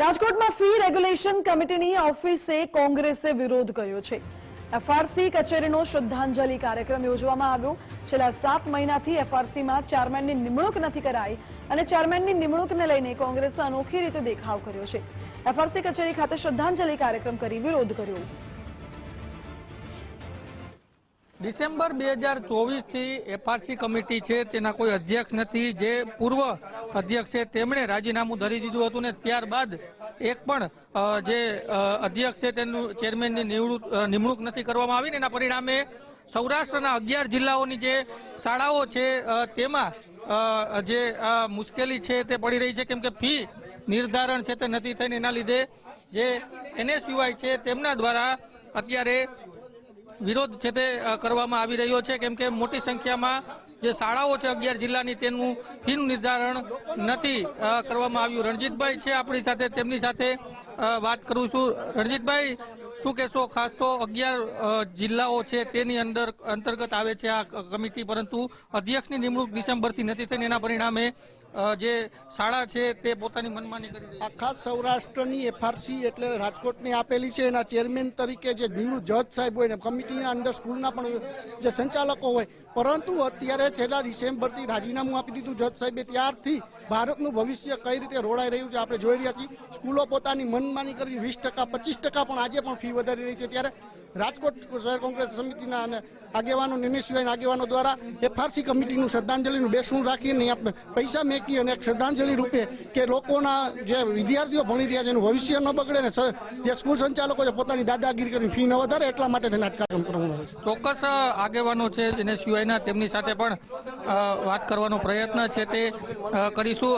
રાજકોટમાં fee regulation કમિટીની ઓફિસે કોંગ્રેસે વિરોધ કર્યો છે. એફઆરસી કચેરીનો શ્રદ્ધાંજલિ કાર્યક્રમ યોજવામાં આવ્યો. છેલ્લા સાત મહિનાથી એફઆરસીમાં ચેરમેનની નિમણૂક નથી કરાઈ અને ચેરમેનની નિમણૂકને લઈને કોંગ્રેસે અનોખી રીતે દેખાવ કર્યો છે. એફઆરસી કચેરી ખાતે શ્રદ્ધાંજલિ કાર્યક્રમ કરી વિરોધ કર્યો. ડિસેમ્બર બે હજાર ચોવીસથી એફઆરસી કમિટી છે, તેના કોઈ અધ્યક્ષ નથી. જે પૂર્વ અધ્યક્ષ છે, તેમણે રાજીનામું ધરી દીધું હતું ને ત્યારબાદ એક પણ જે અધ્યક્ષ છે, તેનું ચેરમેનની નિમણૂક નથી કરવામાં આવી ને એના પરિણામે સૌરાષ્ટ્રના અગિયાર જિલ્લાઓની જે શાળાઓ છે તેમાં જે મુશ્કેલી છે તે પડી રહી છે, કેમ કે ફી નિર્ધારણ છે તે નથી થઈને એના લીધે જે એનએસયુઆઈ છે, તેમના દ્વારા અત્યારે વિરોધ છે તે કરવામાં આવી રહ્યો છે. કેમ કે મોટી સંખ્યામાં જે શાળાઓ છે અગિયાર જિલ્લાની તેનું ફીનું નિર્ધારણ નથી કરવામાં આવ્યું. રણજીતભાઈ છે આપણી સાથે, તેમની સાથે વાત કરું છું. રણજીતભાઈ, શું કહેશો? ખાસ તો અગિયાર જિલ્લાઓ છે તેની અંદર અંતર્ગત આવે છે આ કમિટી, પરંતુ અધ્યક્ષની નિમણૂક ડિસેમ્બરથી નથી થઈને એના પરિણામે જે શાળા છે તે પોતાની મનમાની કરી આખા સૌરાષ્ટ્રની એફઆરસી એટલે રાજકોટની આપેલી છે એના ચેરમેન તરીકે જે નિમણૂક જજ સાહેબ હોય ને, કમિટીના અંદર સ્કૂલના પણ જે સંચાલકો હોય, પરંતુ અત્યારે છેલ્લા ડિસેમ્બરથી રાજીનામું આપી દીધું જજ સાહેબે ત્યારથી ભારતનું ભવિષ્ય કઈ રીતે રોડાઈ રહ્યું છે આપણે જોઈ રહ્યા છીએ. સ્કૂલો પોતાની મનમાની કરી વીસ ટકા, પચીસ ટકા પણ આજે પણ ફી વધારી રહી છે ત્યારે રાજકોટ શહેર કોંગ્રેસ સમિતિના અને આગેવાનો નિમિષભાઈ આગેવાનો દ્વારા એફઆરસી કમિટીનું શ્રદ્ધાંજલિનું બેસણું રાખીને પૈસા મેકી અને એક શ્રદ્ધાંજલિ રૂપે કે લોકોના જે વિદ્યાર્થીઓ ભણી રહ્યા છે એનું ભવિષ્ય ન બગડે ને જે સ્કૂલ સંચાલકો છે પોતાની દાદાગીરી કરીને ફી ન વધારે એટલા માટે તેને કાર્યક્રમ કરવાનો હોય છે. ચોક્કસ આગેવાનો છે એને સિવાયના તેમની સાથે પણ વાત કરવાનો પ્રયત્ન છે તે કરીશું.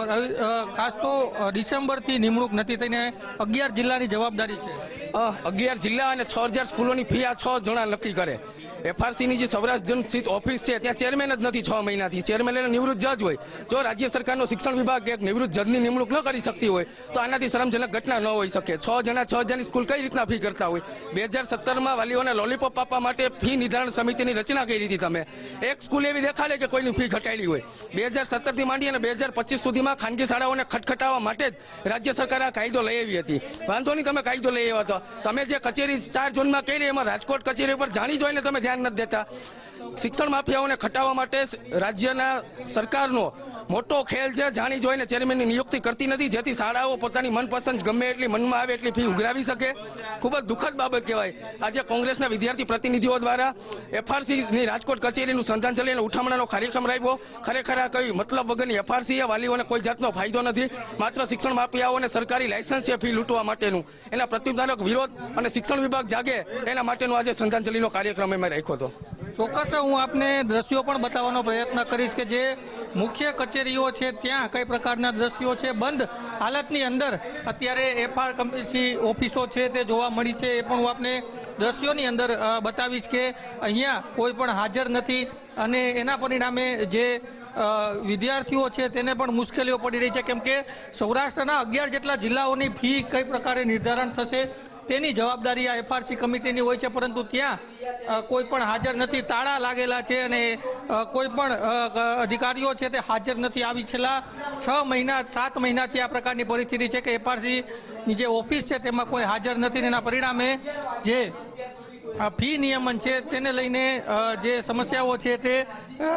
ખાસ તો ડિસેમ્બરથી નિમણૂક નથી થઈને અગિયાર જિલ્લાની જવાબદારી છે. અગિયાર જિલ્લા અને છ હજાર સ્કૂલોની ફી આ છ જણા નક્કી કરે. એફઆરસીની જે સૌરાષ્ટ્ર સ્થિત ઓફિસ છે, ત્યાં ચેરમેન જ નથી છ મહિનાથી. ચેરમેન એટલે નિવૃત્ત જજ હોય. જો રાજ્ય સરકારનો શિક્ષણ વિભાગ એક નિવૃત્ત જજની નિમણૂક ન કરી શકતી હોય, તો આનાથી શરમજનક ઘટના ન હોઈ શકે. છ જણા છ હજારની સ્કૂલ કઈ રીતના ફી કરતા હોય? બે હજાર સત્તરમાં વાલીઓને લોલીપોપ આપવા માટે ફી નિર્ધારણ સમિતિની રચના કરી હતી તમે. એક સ્કૂલ એવી દેખાડે કે કોઈની ફી ઘટાડી હોય. બે હજાર સત્તરથી માંડી અને બે હજાર પચીસ સુધીમાં ખાનગી શાળાઓને ખટખટાવવા માટે જ રાજ્ય સરકારે આ કાયદો લઈ આવી હતી. વાંધો નહીં તમે કાયદો લઈ આવ્યા હતો તમે જે કચેરી ચાર ઝોનમાં કરી એમાં રાજકોટ કચેરી ઉપર જાણી જોઈને તમે ધ્યાન નથી દેતા. શિક્ષણ માફિયાઓને ખટાવવા માટે રાજ્યના સરકારનો મોટો ખેલ છે, જાણી જોઈને ચેરમેનની નિયુક્તિ કરતી નથી, જેથી શાળાઓ પોતાની મનપસંદ ગમે એટલી મનમાં આવે એટલી ફી ઉઘરાવી શકે. ખૂબ જ દુઃખદ બાબત કહેવાય. આજે કોંગ્રેસના વિદ્યાર્થી પ્રતિનિધિઓ દ્વારા એફઆરસીની રાજકોટ કચેરીનું શ્રદ્ધાંજલિ અને ઉઠામણાનો કાર્યક્રમ રાખ્યો. ખરેખર આ કઈ મતલબ વગરની એફઆરસીએ વાલીઓને કોઈ જાતનો ફાયદો નથી. માત્ર શિક્ષણ માફિયાઓને સરકારી લાયસન્સ છે ફી લૂંટવા માટેનું. એના પ્રતિબંધક વિરોધ અને શિક્ષણ વિભાગ જાગે, એના માટેનો આજે શ્રદ્ધાંજલિનો કાર્યક્રમ એમાં રાખ્યો હતો. ચોક્કસ હું આપને દ્રશ્યો પણ બતાવવાનો પ્રયત્ન કરીશ કે જે મુખ્ય કચેરીઓ છે, ત્યાં કઈ પ્રકારના દ્રશ્યો છે, બંધ હાલતની અંદર અત્યારે એફઆર કંપની ઓફિસો છે તે જોવા મળી છે એ પણ હું આપને દ્રશ્યોની અંદર બતાવીશ કે અહીંયા કોઈ પણ હાજર નથી અને એના પરિણામે જે વિદ્યાર્થીઓ છે તેને પણ મુશ્કેલીઓ પડી રહી છે. કેમ કે સૌરાષ્ટ્રના અગિયાર જેટલા જિલ્લાઓની ફી કઈ પ્રકારે નિર્ધારણ થશે તેની જવાબદારી આ એફઆરસી કમિટીની હોય છે, પરંતુ ત્યાં કોઈ પણ હાજર નથી. તાળા લાગેલા છે અને કોઈ પણ અધિકારીઓ છે તે હાજર નથી. આવી છેલ્લા છ મહિના, સાત મહિનાથી આ પ્રકારની પરિસ્થિતિ છે કે એફઆરસીની જે ઓફિસ છે તેમાં કોઈ હાજર નથી. એના પરિણામે જે ફી નિયમન છે, તેને લઈને જે સમસ્યાઓ છે તે